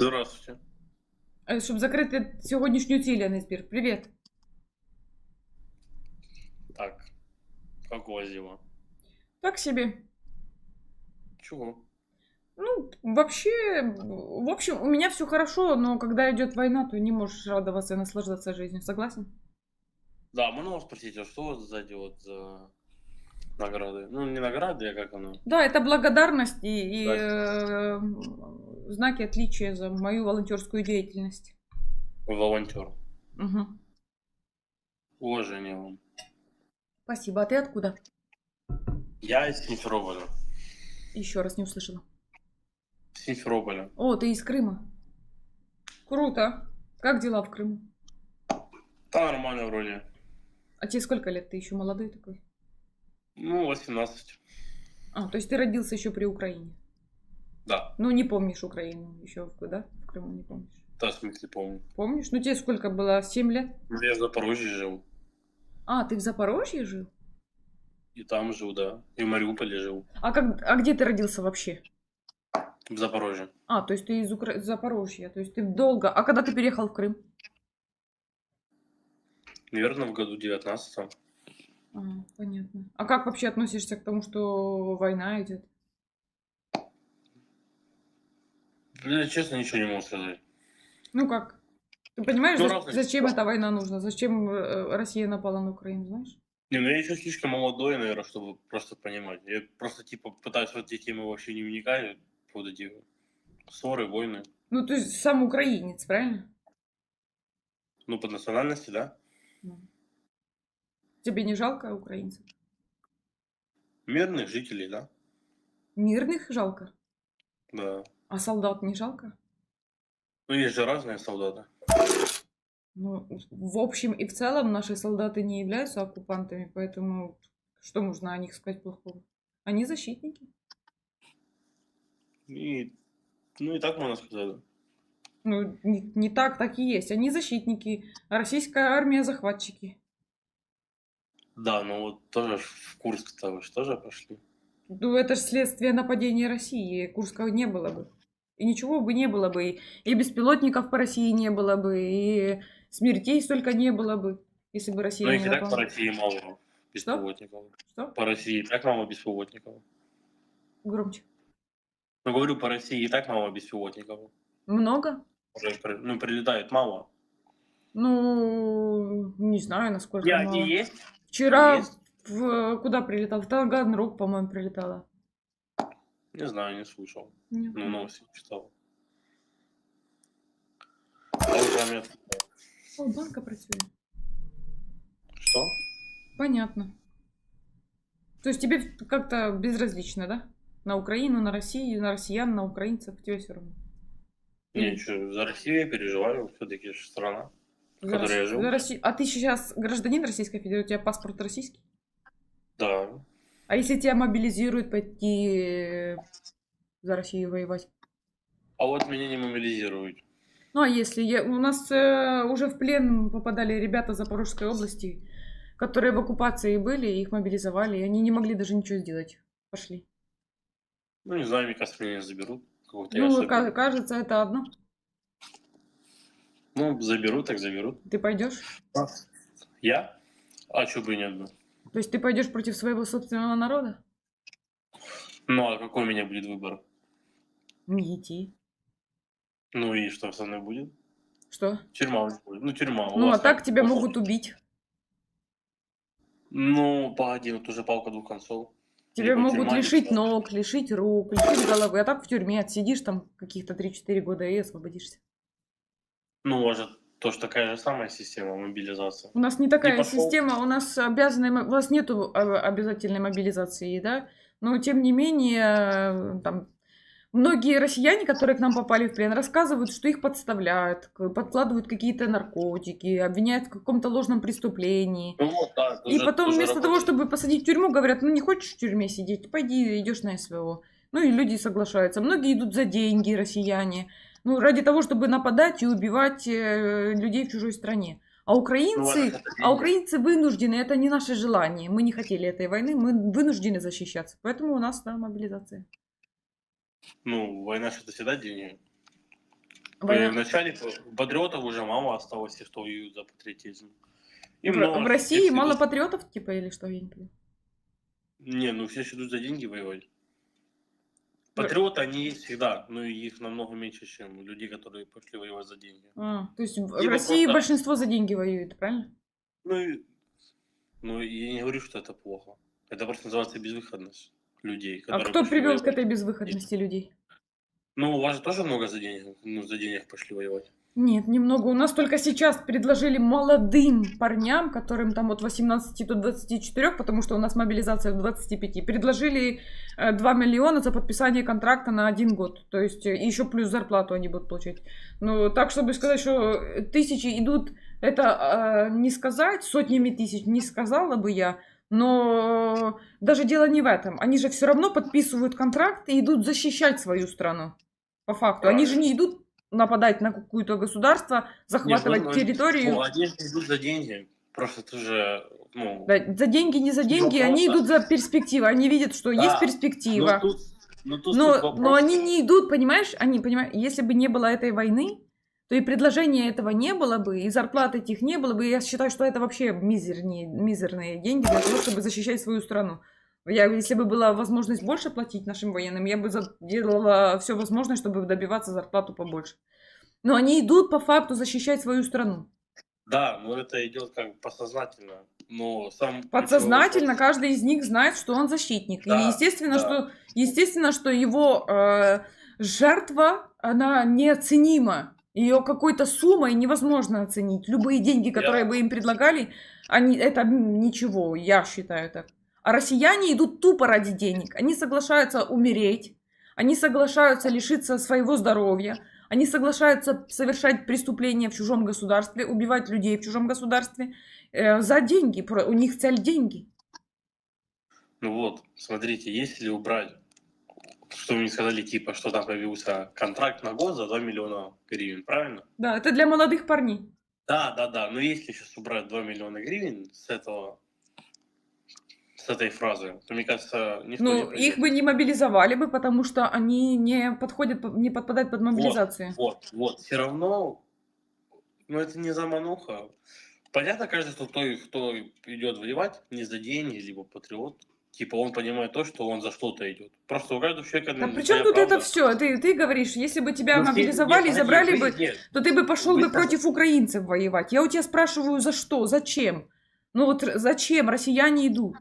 Здравствуйте. Е, Щоб закрити сьогоднішню ціль, а не збір. Привіт. Так. Как у вас дела? Так себе. Чего? Ну, вообще, в общем, у меня все хорошо, но когда идет война, то не можешь радоваться и наслаждаться жизнью. Согласен? Да, можно вас спросить, а что у вас сзади вот за награды? Ну, не награды, а как оно? Да, это благодарность и, и, Да. э, знаки отличия за мою волонтерскую деятельность. Волонтер. Мгм. Уважение вам. Спасибо. А ты откуда? Я из Симферополя. Еще раз не услышала. Симферополя. О, ты из Крыма. Круто. Как дела в Крыму? Да, нормально вроде. А тебе сколько лет? Ты еще молодой такой? Ну, 18. А, то есть ты родился еще при Украине? Да. Ну, не помнишь Украину еще, да? В Крыму не помнишь. Да, в смысле помню. Помнишь? Ну, тебе сколько было? 7 лет? Ну, Я в Запорожье жил. А, ты в Запорожье жил? И там жил, да. И в Мариуполе жил. А, как, а где ты родился вообще? В Запорожье. А, то есть ты из Укра... Запорожья, то есть ты долго. А когда ты переехал в Крым? Наверное, в году 19 А, понятно. А как вообще относишься к тому, что война идет? Бля, честно, ничего не могу сказать. Ну как? Ты понимаешь, Ну, за- зачем эта война нужна? Зачем э, Россия напала на Украину, знаешь? Не, ну я еще слишком молодой, наверное, чтобы просто понимать. Я просто, типа, пытаюсь в эти темы вообще не вникать. Вот эти ссоры, войны. Ну, есть сам украинец, правильно? Ну, по национальности, да? Ну. Тебе не жалко украинцев? Мирных жителей, да? Мирных жалко? Да. А солдат не жалко? Ну, есть же разные солдаты. Ну, в общем и в целом наши солдаты не являются оккупантами, поэтому что можно о них сказать плохого? Они защитники. И, ну, и так можно сказать. Ну, не, не так, так и есть. Они защитники, а российская армия захватчики. Да, ну вот тоже в Курск-то вы же тоже пошли. Ну, это же следствие нападения России. Курска не было бы. И ничего бы не было бы. И, беспилотников по России не было бы. И смертей столько не было бы, если бы Россия Ну, не их и так по. России мало беспилотников. Что? По России и так мало беспилотников. Громче. Ну, говорю, по России и так мало беспилотников. Много? Ну, прилетает мало. Ну, не знаю, насколько И мало. есть, Вчера Есть. в, куда прилетал? В Таганрог, по-моему, прилетала. Не знаю, не слышал. Нет. Ну, новости не читал. О, банка працює. Что? Понятно. То есть тебе как-то безразлично, да? На Украину, на Россию, на россиян, на украинцев, тебе все равно. Не, что, за Россию я переживаю, все-таки же страна. За которой я за Росси- А ты сейчас гражданин Российской Федерации, у тебя паспорт российский? Да. А если тебя мобилизируют пойти э, за Россию воевать? А вот меня не мобилизируют. Ну а если я... у нас э, уже в плен попадали ребята Запорожской области, которые в оккупации были, их мобилизовали, и они не могли даже ничего сделать. Пошли. Ну, не знаю, мне кажется, меня не заберут. Ну, кажется, это одно. Ну, заберут, так заберут. Ты пойдешь? Я? А что бы и нет бы? То есть ты пойдешь против своего собственного народа? Ну, а какой у меня будет выбор? Не идти. Ну и что со мной будет? Что? Тюрьма будет. Ну, тюрьма. у Ну, а так тебя Ну, могут убить. Ну, погоди, вот уже палка двух концов. Тебя Либо могут лишить либо- ног, лишить рук, лишить головы. А так в тюрьме отсидишь там каких-то 3-4 года и освободишься. Ну, же тоже такая же самая система мобилизации. У нас не такая пошел. система, у нас обязанной, мо- у нас нету а, обязательной мобилизации, да, но тем не менее, там, многие россияне, которые к нам попали в плен, рассказывают, что их подставляют, подкладывают какие-то наркотики, обвиняют в каком-то ложном преступлении. Ну, вот, да, И тоже- потом вместо того, работает. чтобы посадить в тюрьму, говорят, ну не хочешь в тюрьме сидеть, пойди, идешь на СВО. Ну и люди соглашаются. Многие идут за деньги, россияне. Ну, ради того, чтобы нападать и убивать э, людей в чужой стране. А украинцы, Ну, а украинцы вынуждены, это не наше желание. Мы не хотели этой войны, мы вынуждены защищаться. Поэтому у нас, да, мобилизация. Ну, война что-то всегда деньги. Война- В начале патриотов уже мало осталось, тех, кто воюет за патриотизм. И В, много в России мало идут- патриотов, типа, или что? Я не понимаю. Не, ну все идут за деньги воевать. Патриоты, они есть всегда, но их намного меньше, чем людей, которые пошли воевать за деньги. А, то есть в Либо России просто- большинство за деньги воюет, правильно? Ну, и, ну, я не говорю, что это плохо. Это просто называется безвыходность людей. А кто привел к этой безвыходности людей? Ну, у вас же тоже много за денег, ну, за денег пошли воевать. Нет, немного. У нас только сейчас предложили молодым парням, которым там от 18 до 24, потому что у нас мобилизация в 25, предложили э, 2 миллиона за подписание контракта на один год. То есть э, еще плюс зарплату они будут получать. Ну, так, чтобы сказать, что э, тысячи идут, это э, не сказать, сотнями тысяч не сказала бы я, но даже дело не в этом. Они же все равно подписывают контракт и идут защищать свою страну. По факту. Они же не идут нападать на какое-то государство, захватывать Нет, ну, территорию. Ну, они же идут за деньги. Просто ты же, ну... Да, за деньги, не за деньги, Вопрос, они идут за перспективу. Они видят, что Да, есть Ну, перспектива. тут, ну, тут Но, тут вопрос. но они не идут, понимаешь? Они, понимаешь, если бы не было этой войны, то и предложения этого не было бы, и зарплат этих не было бы. И я считаю, что это вообще мизерные, мизерные деньги для того, чтобы защищать свою страну. Я, если бы была возможность больше платить нашим военным, я бы делала все возможное, чтобы добиваться зарплату побольше. Но они идут по факту защищать свою страну. Да, но это идет как бы подсознательно. Но сам... Подсознательно каждый из них знает, что он защитник. Да, и естественно, да. что естественно, что его э, жертва она неоценима. Ее какой-то суммой невозможно оценить. Любые деньги, которые Я- бы им предлагали, они это ничего, я считаю так. А россияне идут тупо ради денег. Они соглашаются умереть, они соглашаются лишиться своего здоровья, они соглашаются совершать преступления в чужом государстве, убивать людей в чужом государстве э, за деньги. У них цель деньги. Ну вот, смотрите, если убрать, что мне сказали, типа, что там появился контракт на год за 2 миллиона гривен, правильно? Да, это для молодых парней. Да, да, да. Но если сейчас убрать 2 миллиона гривен с этого, с этой фразы, то мне кажется, никто не Ну, придет. их бы не мобилизовали бы, потому что они не подходят, по- не подпадают под мобилизацию. Вот, вот, все равно, ну это не замануха. Понятно, каждый, кто, кто, кто идет воевать не за деньги, либо патриот, типа он понимает то, что он за что-то идет. Просто у каждого человека... Да при чем тут это правда. все? Ты, ты говоришь, если бы тебя Ну, мобилизовали нет, забрали подожди, бы, нет, то ты бы пошел Вы бы против украинцев воевать. Я у тебя спрашиваю, за что, зачем? Ну вот зачем россияне идут?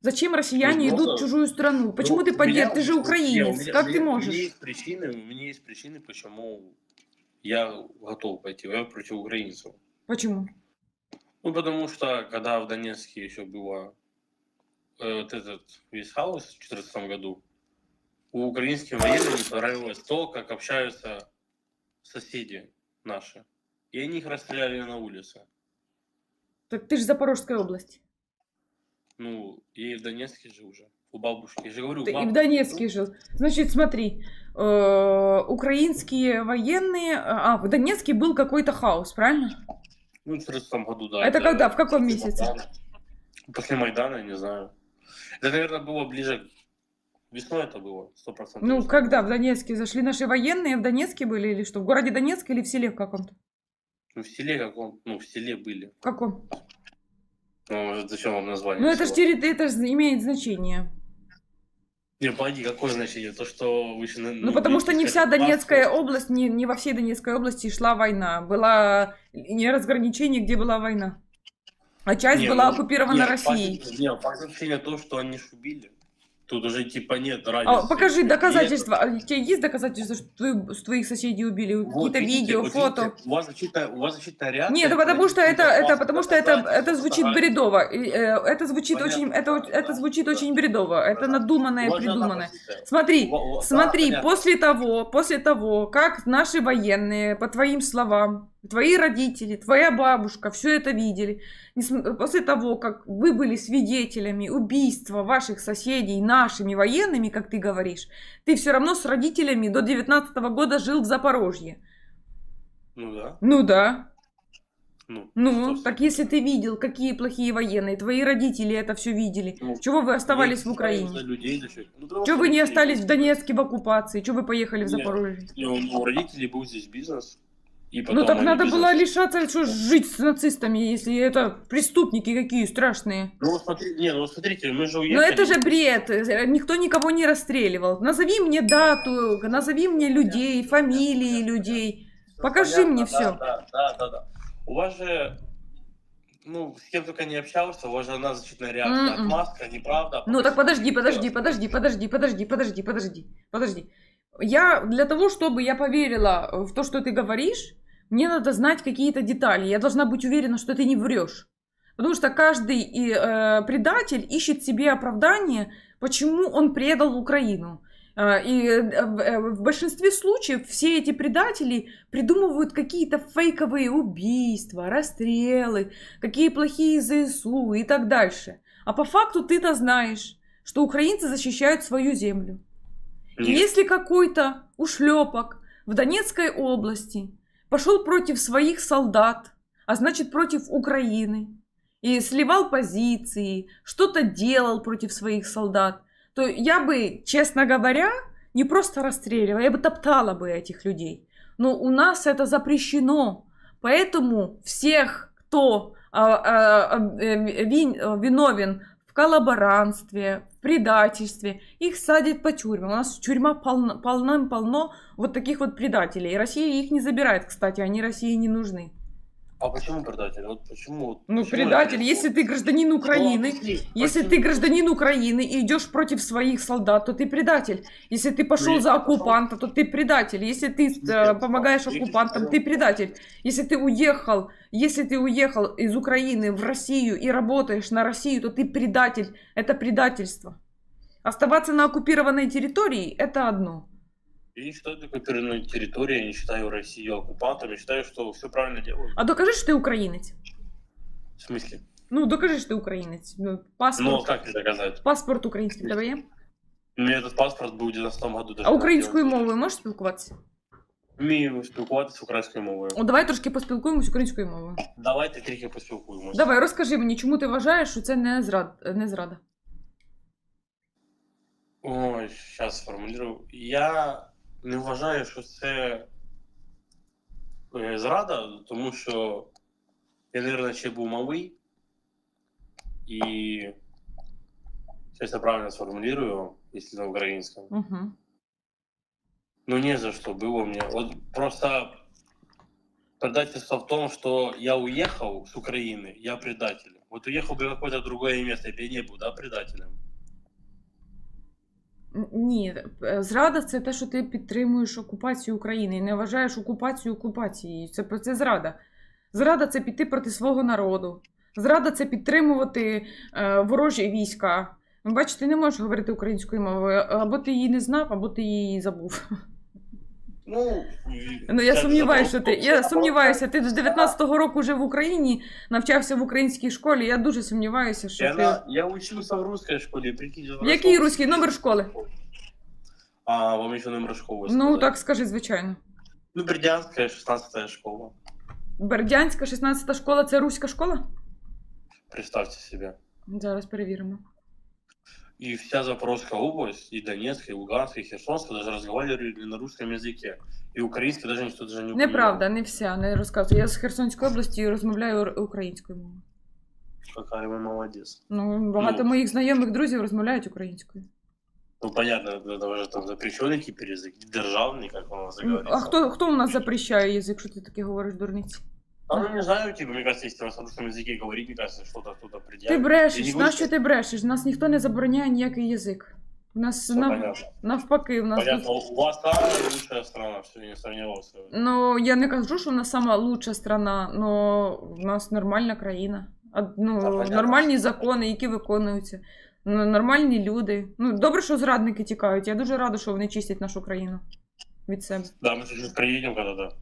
Зачем россияне Ну, идут просто- в чужую страну? Почему Ну, ты у меня- поддерживаешь? Ты же не, у украинец. меня- как у ты меня- У можешь? меня есть причины, у меня есть причины, почему я готов пойти воевать против украинцев. Почему? Ну, потому что, когда в Донецке еще было э, вот этот весь хаос в 2014 году, у украинских военных не понравилось то, как общаются соседи наши. И они их расстреляли на улице. Так ты же Запорожская область. Ну, и в Донецке жил уже. У бабушки. Я же говорю, Ты и в бабушки Донецке жил. Значит, смотри, э, украинские военные... А, в Донецке был какой-то хаос, правильно? Ну, в 2014 году, да. Это когда? В каком после месяце? Майдана. После Майдана, не знаю. Это, наверное, было ближе... Весной это было, сто процентов. Ну, когда в Донецке зашли наши военные, в Донецке были или что? В городе Донецк или в селе в каком-то? Ну, в селе каком Ну, в селе были. В каком? Ну, зачем вам название? Ну, это ж, села? терри- это ж имеет значение. Не, погоди, какое значение? То, что вы еще... Ну, потому что не вся Донецкая область, не, не во всей Донецкой области шла война. Была не разграничение, где была война. А часть была оккупирована Россией. Не, факт значения то, что они ж убили. Тут уже типа нет А, разницы. покажи И доказательства. А у тебя есть доказательства, что твою- что твоих соседей убили? это- Вот Какие-то видео, вот фото? видите, У вас защитная, у вас защитная реакция. Нет, ну потому что это, это, потому что это, это звучит бредово. э, Это звучит Понятно, очень, это, да, это да, звучит да. очень бредово. Это надуманное, придуманное. Смотри, да, смотри, понятно. после того, после того, как наши военные, по твоим словам, твои родители, твоя бабушка все это видели, после того, как вы были свидетелями убийства ваших соседей нашими военными, как ты говоришь, ты все равно с родителями до 19 года жил в Запорожье. Ну да. Ну да. Ну, Ну, что так если ты видел, какие плохие военные, твои родители это все видели, Ну, чего вы оставались в Украине? за людей, за. Ну, Чего вы не остались в Донецке в оккупации? Чего вы поехали в Нет. Запорожье? Ну, у родителей был здесь бизнес. И потом Ну так надо бизнес- было лишаться, что жить с нацистами, если это преступники какие страшные. Ну, смотри, не, ну смотрите, мы же Но уехали. это же бред, никто никого не расстреливал. Назови мне дату, назови мне людей, фамилии людей. покажи Понятно, мне да, всё. Да, да, да, да. У вас же, ну, с кем только не общался, у вас же одна защитная реакция. М-м. Отмазка, неправда. Ну так подожди, подожди, подожди, подожди, подожди, подожди, подожди, подожди. Я для того, чтобы я поверила в то, что ты говоришь, мне надо знать какие-то детали. Я должна быть уверена, что ты не врешь. Потому что каждый и, э, предатель ищет себе оправдание, почему он предал Украину. Э, И э, в э, в большинстве случаев все эти предатели придумывают какие-то фейковые убийства, расстрелы, какие плохие ЗСУ и так дальше. А по факту ты-то знаешь, что украинцы защищают свою землю. И Нет. если какой-то ушлепок в Донецкой области пошел против своих солдат, а значит против Украины, и сливал позиции, что-то делал против своих солдат, то я бы, честно говоря, не просто расстреливала, я бы топтала бы этих людей. Но у нас это запрещено. Поэтому всех, кто а, а, а, э, вин- виновен в коллаборантстве, в предательстве, их садят по тюрьмам. У нас тюрьма полна, полным-полно вот таких вот предателей. И Россия их не забирает, кстати, они России не нужны. А почему предатель? Вот почему? вот Ну, почему предатель, это- если ты гражданин Украины, если ты гражданин Украины и идешь против своих солдат, то ты предатель. Если ты пошел Ну, за я пошел- оккупанта, то ты предатель. Если ты э, я помогаешь оккупантам, ты предатель. Если ты уехал, если ты уехал из Украины в Россию и работаешь на Россию, то ты предатель. Это предательство. Оставаться на оккупированной территории – это одно. Я не считаю это оккупированной территорией, я не считаю Россию оккупантом, я считаю, что все правильно делают. А докажи, что ты украинец. В смысле? Ну, докажи, что ты украинец. Ну, Ну, Паспорт, как это доказать? паспорт український в тебе є? У меня этот паспорт был в 19 году. даже А не українською сделан. мовою можеш спілкуватися? Вмію спілкуватися українською мовою. О, давай трошки поспілкуємось українською мовою. Давайте трохи поспілкуємося. Давай, розкажи мені, чому ти вважаєш, що це не, зрад... не зрада? Ой, зараз сформулюю. Я не вважаю, що це е, зрада, тому що я, мабуть, ще був малий. І зараз я правильно сформулюю, якщо на українському. Угу. Ну, не за что было мне. Вот просто предательство в том, что я уехал с Украины, я предатель. Вот уехал бы в какое-то другое место, я бы не был, да, предателем. Ні, е, зрада це те, що ти підтримуєш окупацію України і не вважаєш окупацію окупацією. Це, це зрада. Зрада це піти проти свого народу. Зрада це підтримувати е, ворожі війська. Бачите, ти не можеш говорити українською мовою. Або ти її не знав, або ти її забув. Ну, Ну я сумніваюся, що ти. Я сумніваюся, ти з 19-го року вже в Україні навчався в українській школі. Я дуже сумніваюся, що Я, ти. на, я учился в русской школе, прикинь. В якій русській? Номер школи? А, вам еще номер школы Ну так скажи, звичайно. Ну, Бердянская, 16 школа. Бердянська 16 школа це руська школа? Представьте себе. Зараз перевіримо И вся Запорожская область, и Донецкая, и Луганская, и Херсонская даже разговаривали на русском языке. И украинский даже никто даже не понимал. Неправда, не вся, не розказую. Я з Херсонської області розмовляю р- українською мовою. Какая вы молодец. Ну, багато Ну. моїх знайомих друзів розмовляють українською. Ну, понятно, это уже там запрещенный теперь язык, державный, как у нас Ну, говорится. А хто, хто у нас запрещає язик, що ти таке говориш, дурниці? А ну, не знаю, типа, мне кажется, если на русском языке говорить, мне кажется, что-то кто-то предъявит. Ти Я брешеш, не говорю, нащо что- ти брешеш? Нас ніхто не забороняє ніякий язик. У нас Всё нав... понятно. навпаки, у нас Понятно, у вас самая лучшая страна, все, не сомневался. Ну, я не кажу, що у нас сама лучша страна, але у нас нормальна країна. А, Ну, Та, понятно. нормальні закони, які виконуються. Ну, Нормальні люди. Ну, добре, що зрадники тікають. Я дуже рада, що вони чистять нашу країну від себе. Да, мы чуть-чуть приедем когда-то.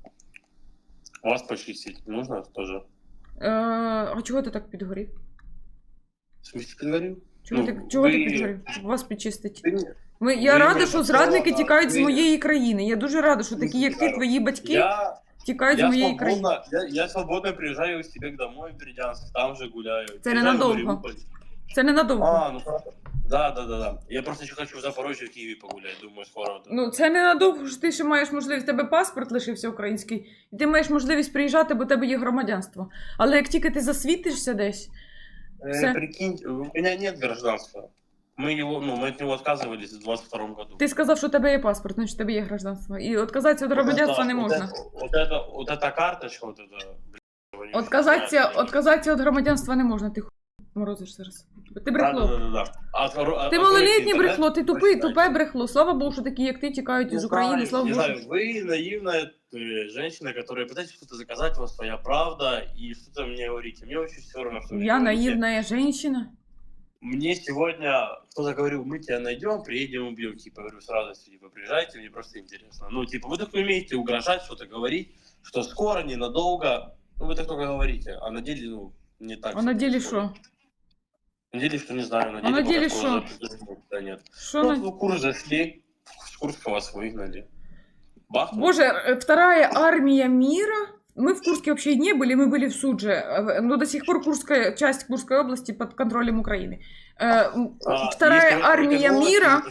Вас почистить нужно тоже. Е, а чого ти так підгорів? В смысле, ты говорил? Чого, Ну, ти, чого ти ви- підгорів? Вас підчистить. Ты нет. Ми, я ви рада, мене що зрадники слова, тікають з ви- моєї країни. Я дуже рада, що такі, як ти, твої батьки. Я, втікають з Я моєї країни. свободно, я, я свободно приезжаю к себе домой в Бердянск, там же гуляю. Это Приезжаю в ненадолго. Мариуполь. Це ненадовго. А, ну хорошо. Да, да, да, да. Я просто еще хочу в Запорожье, в Киеве погулять, думаю, скоро. Ну, це ненадовго, що ти ще маєш можливість, в тебе паспорт лишився український, і ти маєш можливість приїжджати, бо в тебе є громадянство. Але як тільки ти засвітишся десь, Э, Всё. прикинь, у меня нет гражданства. Мы его, ну, мы от него отказывались в 22 году. ти сказав, що в тебе є паспорт, значить в тебе є гражданство. І відказатися від Вот громадянства это- не вот можна. это- Вот это, вот эта карточка, вот это, блин, вы не Отказатися, знаете. отказатися від громадянства не можна. Ти ху... морозиш зараз. Ти Да, брехло. да, да, да. А от- от- Ти откройте малолітнє интернет, брехло, ти тупий, почитайте. тупе брехло. Слава Богу, що такі, як ти, тікають Не із України. знаю, Слава не Богу. знаю, вы наивная э, женщина, которая пытаетесь что-то заказать, у вас своя правда, и что-то мне говорите. Мне очень все равно, что вы Я говорите. наївна женщина. Мне сегодня кто-то говорил, мы тебя найдем, приедем, убьем. Типа, говорю, с радостью, типа, приезжайте, мне просто интересно. Ну, типа, вы так умеете угрожать, что-то говорить, что скоро, ненадолго. Ну, вы так только говорите, а на деле, ну, не так. А всё на деле происходит. що? На деле, что не знаю, на А что. на деле Да нет. Шо Ну, на... курс зашли, с Курска вас выгнали. Бахнули. Боже, э, вторая армия мира. Мы в Курске вообще не были, мы были в Судже. Э, Но до сих пор Курская, часть Курской области под контролем Украины. Э, А, Вторая вы армия мира,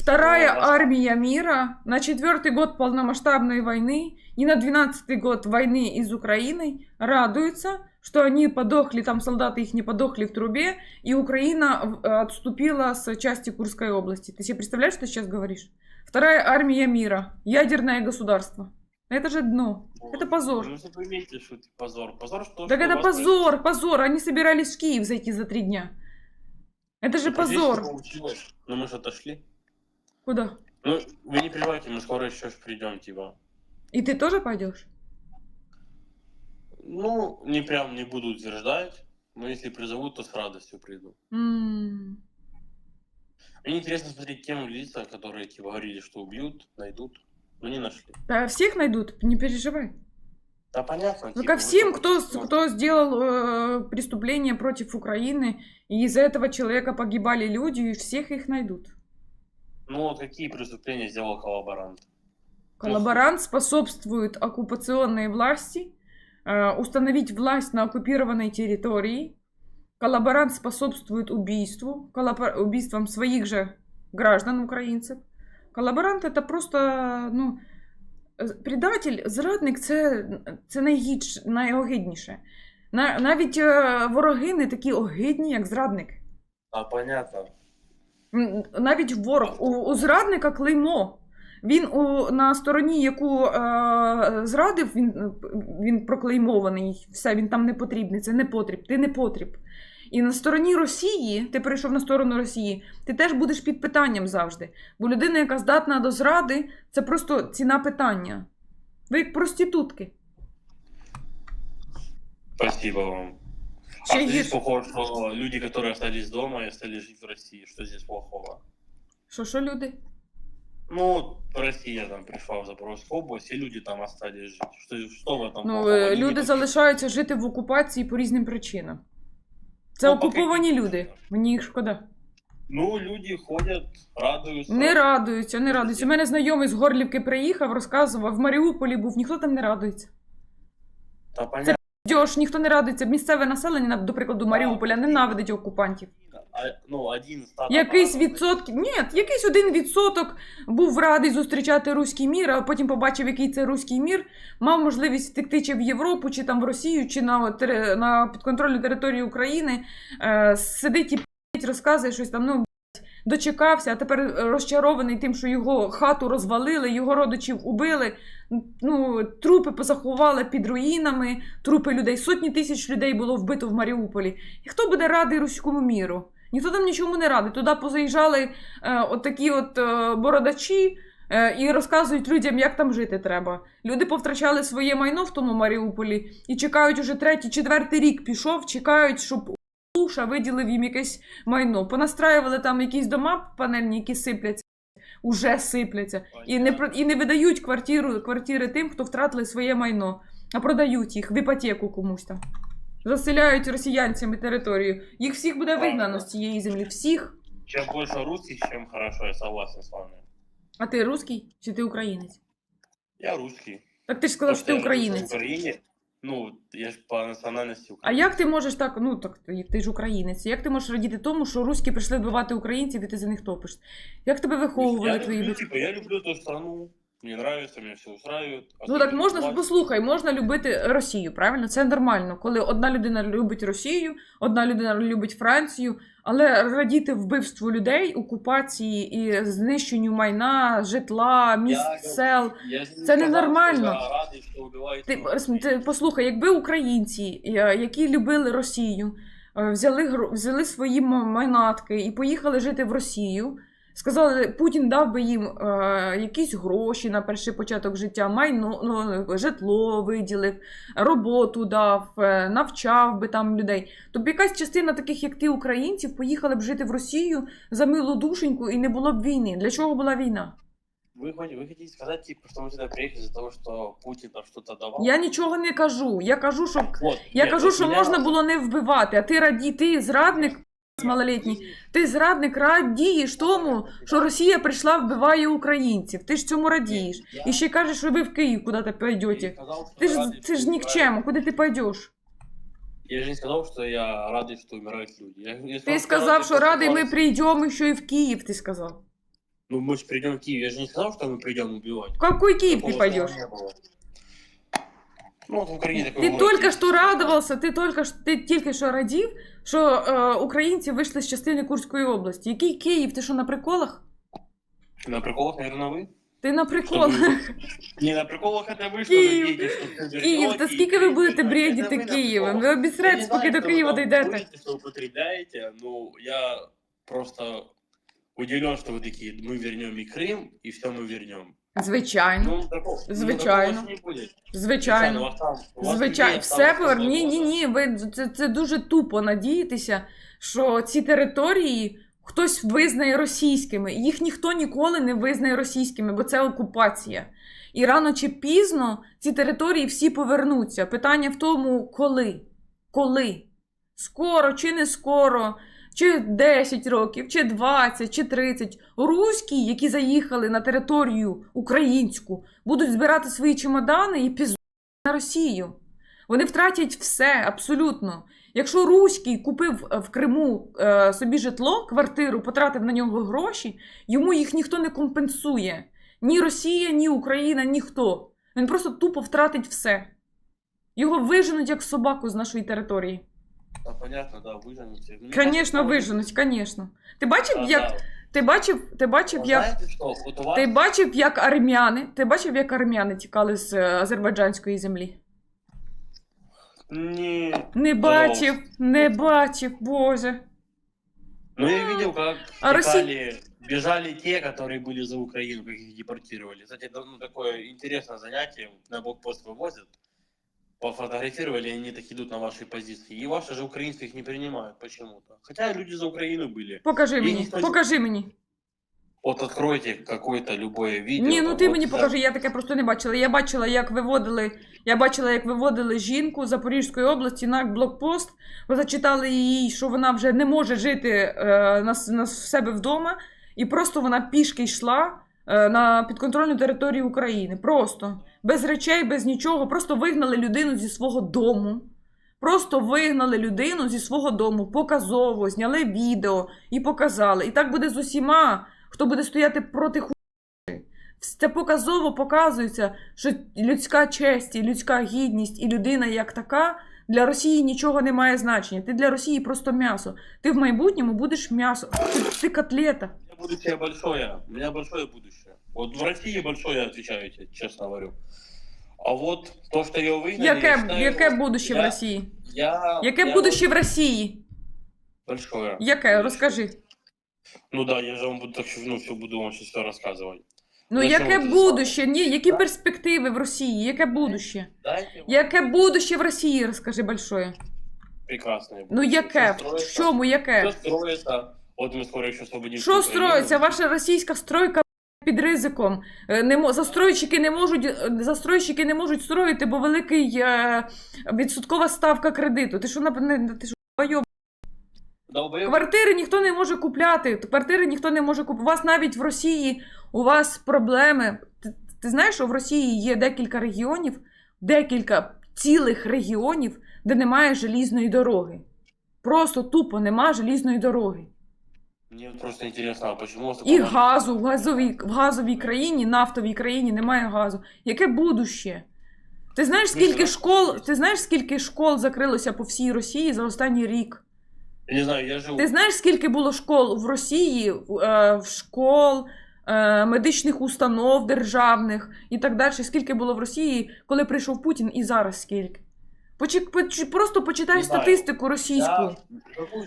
вторая армия мира на четвертый год полномасштабной войны и на двенадцатый год войны из Украины радуются, что они подохли, там солдаты их не подохли в трубе, и Украина в- отступила с части Курской области. Ты себе представляешь, что сейчас говоришь? Вторая армия мира, ядерное государство. Это же дно. Это позор. Ну, вы имеете, что это позор. Позор, что... Так что это у вас позор, позор. Они собирались в Киев зайти за три дня. Это же Ну, позор. Ну, мы же отошли. Куда? Ну, вы не переживайте, мы скоро еще придем, типа. И ты тоже пойдешь? Ну, не прям не буду утверждать, но если призовут, то с радостью приду. Мне интересно смотреть тем лица, которые типа говорили, что убьют, найдут, но не нашли. Да всех найдут, не переживай. Да понятно. Ну, типа, ко всем, кто, кто сделал э, преступление против Украины, и из-за этого человека погибали люди, и всех их найдут. Ну, вот какие преступления сделал коллаборант? Коллаборант способствует оккупационной власти, э, установить власть на оккупированной территории. Коллаборант способствует убийству, коллабор- убийствам своих же граждан украинцев. Коллаборант это просто, ну, е, предатель, зрадник це, це найгідше, найогидніше. Навіть е, вороги не такі огидні, як зрадник. А, понятно. Навіть ворог у, у зрадника клеймо. Він у, на стороні, яку е, зрадив, він, він проклеймований. Все, він там не потрібний. Це не потріб. Ти не потріб. І на стороні Росії, ти перейшов на сторону Росії, ти теж будеш під питанням завжди. Бо людина, яка здатна до зради, це просто ціна питання. Ви як проститутки. Спасибо вам. А Ще что здесь гірше. похоже, что люди, которые остались дома и остались жить в России, что здесь плохого? Що, що люди? Ну, Россия там пришла в Запорожскую область, и люди там остались жить. Что, что в этом Ну, плохого? е, Они не люди залишаються жити в окупації по різним причинам. Це Ну, окуповані люди. Мені їх шкода. Ну, люди ходят, радуются. Не радуються, не радуються. У мене знайомий з Горлівки приїхав, розказував, в Маріуполі був, ніхто там не радується. Та понятно. Дьош, ніхто не радується. Місцеве населення, на- до прикладу, Маріуполя, ненавидить окупантів. Ну, один. Якийсь відсоток, ні, якийсь один відсоток був радий зустрічати руський мір, а потім побачив, який це руський мір, мав можливість втекти чи в Європу, чи там в Росію, чи на, на підконтрольну територію України, е, сидить і розказує щось там, ну, дочекався, а тепер розчарований тим, що його хату розвалили, його родичів убили, ну, трупи позаховали під руїнами, трупи людей, сотні тисяч людей було вбито в Маріуполі. І хто буде радий руському міру? Ніхто там нічому не радий. Туди позаїжджали е, от такі от е, бородачі е, і розказують людям, як там жити треба. Люди повтрачали своє майно в тому Маріуполі і чекають уже третій, четвертий рік пішов, чекають, щоб Луша виділив їм якесь майно. Понастраювали там якісь дома панельні, які сипляться, уже сипляться. І не, і не видають квартиру, квартири тим, хто втратили своє майно, а продають їх в іпотеку комусь там. Заселяють росіянцями територію. Їх всіх буде вигнано з цієї землі. Всіх. Чем больше русских, чем хорошо, я согласен с вами. А ти русський чи ти українець? Я русский. Так ти ж сказав, що ти я в українець. Ну, я ж по національності А як ти можеш так, ну так ти ти ж українець, як ти можеш радіти тому, що руські прийшли вбивати українців і ти за них топиш? Як тебе виховували я твої люблю, батьки? Типу, я люблю ту страну, мне нравится, меня все устраивает. Ну так можна власть. послухай, можна любити Росію, правильно? Це нормально, коли одна людина любить Росію, одна людина любить Францію, але радіти вбивству людей, окупації і знищенню майна, житла, міст, Я- сел. Я же Це ненормально. я Ти, ти послухай, якби українці, е, які любили Росію, е, взяли, взяли свої майнатки і поїхали жити в Росію. Сказали, Путін дав би їм е, якісь гроші на перший початок життя, майно, ну, житло виділив, роботу дав, е, навчав би там людей. То б якась частина таких, як ти, українців, поїхали б жити в Росію за милу душеньку і не було б війни. Для чого була війна? Вы, хоть- вы хотите сказать, типа, что мы сюда приехали из-за того, что Путин нам что-то давал? Я нічого не кажу. Я кажу, що Вот, Я нет, кажу, вот що меня- можна було не вбивати, а ти раді, ти зрадник малолітній. Ти зрадник радієш тому, що Росія прийшла вбиває українців. Ти ж цьому радієш. Я- І ще кажеш, що ви в Київ куди-то я пойдете. не сказал, что Ти я ж радий, це что ж умирают- нікчемо, куди ти пойдеш? Я же не сказал, что я радий, что умирают люди. Я, я Ти сказал, сказав, радий, що радий, ми убивают. прийдемо ще і в Київ, ти сказав. Ну, мы же придем в Киев. Я же не сказал, что мы придем убивать. В який Київ ти Такого пойдеш? не было. Ну, вот в Украине такой Ти город тільки есть. що радувався, ти тільки, що- ти тільки що радів, що е, українці вийшли з частини Курської області. Який Київ? Ти що на приколах? На приколах, наверное, вы? Ти на приколах. Не, на приколах это вы, что Киев. надеетесь, что вы вернете, Київ, та скільки ви будете это бредіти вы на Києвом? приколах. Ви Я обісраєте, не знаю, поки до что вы Києва там дійдете. будете, что вы употребляете, но я просто удивлен, что вы такие, мы вернем и Крым, и все мы вернем. Звичайно, Ну, ну, Звичайно. звичайно. вас Звичайно, все повер... Ні, ні, ні. Ви це, це дуже тупо надіятися, що ці території хтось визнає російськими. Їх ніхто ніколи не визнає російськими, бо це окупація. І рано чи пізно ці території всі повернуться. Питання в тому, коли? Коли? Скоро чи не скоро? Чи 10 років, чи 20, чи 30. Руські, які заїхали на територію українську, будуть збирати свої чемодани і піз на Росію. Вони втратять все абсолютно. Якщо Руський купив е, в Криму е, собі житло, квартиру, потратив на нього гроші, йому їх ніхто не компенсує. Ні Росія, ні Україна, ніхто. Він просто тупо втратить все. Його виженуть як собаку з нашої території. Да, понятно, да, выженете. Ну, Звісно, так, виженуть, звісно. Ти бачив, да, як да. ти бачив, ти бачив, Вот як Знаете что, вот у вас... ти бачив, як армяни, ти бачив, як армяни тікали з е, азербайджанської землі? Не... Не бачив, не бачив, Боже. Ну, я видел, как А бежали, бежали те, которые были за Украину, как их депортировали. Кстати, это ну, такое интересное занятие. На блокпост вывозят, пофотографировали, и они так идут на ваши позиции. И ваши же украинцы их не принимают почему-то. Хотя люди за Украину были. Покажи мені, не покажи мені. Вот откройте какое-то любое видео. Ні, ну ти вот мені покажи, я таке просто не бачила. Я бачила, як виводили, я бачила, як виводили жінку з Запорізької області на блокпост. Ви зачитали їй, що вона вже не може жити е, на, на в себе вдома, і просто вона пішки йшла на підконтрольну територію України. Просто без речей, без нічого. Просто вигнали людину зі свого дому. Просто вигнали людину зі свого дому, показово, зняли відео і показали. І так буде з усіма, хто буде стояти проти ху. Це показово показується, що людська честь, і людська гідність і людина як така для Росії нічого не має значення. Ти для Росії просто м'ясо. Ти в майбутньому будеш м'ясо. Ти котлета У меня будущее большое. У меня большое будущее. Вот в России большое, отвечаю я тебе, честно говорю. А вот то, что ее выгнали... я Яке, считаю, яке будуще в я- Росії? Я, Яке я будуще в Росії? Большое. Яке? Будущее. Розкажи. Ну да, я же вам буду так, ну, все буду вам сейчас все рассказывать. Ну, Ну, яке що ви будуще? Ні, які Да. перспективи в Росії? Яке будуще? Дайте вам Яке будуще в Росії, розкажи большое. прекрасное. Ну будущее. яке? Всё В строится, чому яке? всё строится. Вот мы скоро еще освободим. Що строїться? Ваша російська стройка під ризиком. Е, Не мо- застройщики не можуть е, застройщики не можуть строїти, бо великий е, відсоткова ставка кредиту. Ти що на не- ти що, байоб? Квартири ніхто не може купляти. Квартири ніхто не може купувати. У вас навіть в Росії у вас проблеми. Т- Ти знаєш, що в Росії є декілька регіонів, декілька цілих регіонів, де немає желізної дороги. Просто тупо нема желізної дороги. Мне просто интересно, а почему... І газу в газовій, в газовій країні, нафтовій країні немає газу. Яке будуще? Ти знаєш, скільки школ, ти знаєш, скільки школ закрилося по всій Росії за останній рік? Я не знаю, я живу... Ти знаєш, скільки було школ в Росії, в, е, в школ, е, медичних установ державних і так далі? Скільки було в Росії, коли прийшов Путін, і зараз скільки? Почи, поч- просто почитай знаю. статистику російську.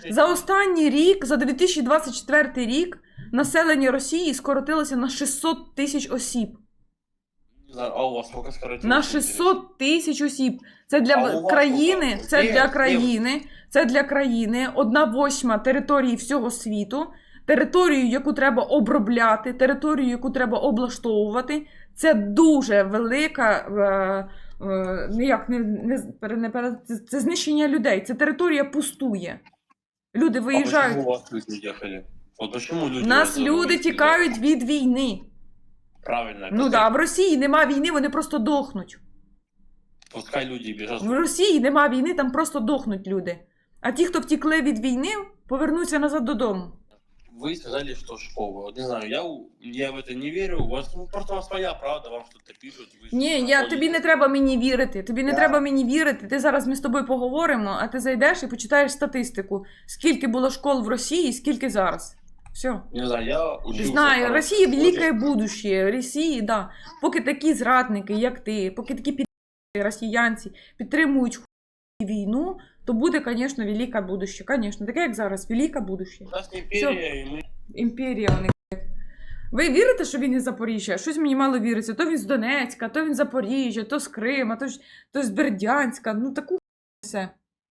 За останній рік, за 2024 рік, населення Росії скоротилося на 600 тисяч осіб. А у вас сколько скоротилось? На 600 тисяч осіб. Це для А в- вас країни, це Де? для Де? країни, це для країни одна восьма території всього світу, територію, яку треба обробляти, територію, яку треба облаштовувати. Це дуже велика. Е, ніяк не, не, не це, знищення людей. Це територія пустує. Люди виїжджають. у вас люди? Люди... Нас люди тікають від війни. Правильно. Ну пускай- да, в Росії нема війни, вони просто дохнуть. Пускай люди бежат. В Росії нема війни, там просто дохнуть люди. А ті, хто втікли від війни, повернуться назад додому Вы сказали, что школа. Вот не знаю, я, у- я в это не верю. У вас ну, просто у вас своя правда, вам что-то пишут. Вы Ні, я находите. тобі не треба мені вірити. Тобі не Я- треба мені вірити. Ти зараз ми з тобою поговоримо, а ти зайдеш і почитаєш статистику. Скільки було школ в Росії, скільки зараз. Все. Не знаю, я учился. Знаю, в Росія хорошей велике школе. будущее. Росії, да. Поки такі зрадники, як ти, поки такі під... росіянці підтримують ху- війну, то буде, звісно, велике будущее. Звісно, таке, як зараз, велике будущее. У нас імперія, і ми. Імперія вони. Ви вірите, що він із Запоріжжя? Щось мені мало віриться. То він з Донецька, то він з Запоріжжя, то з Крима, то, то з Бердянська. Ну таку все.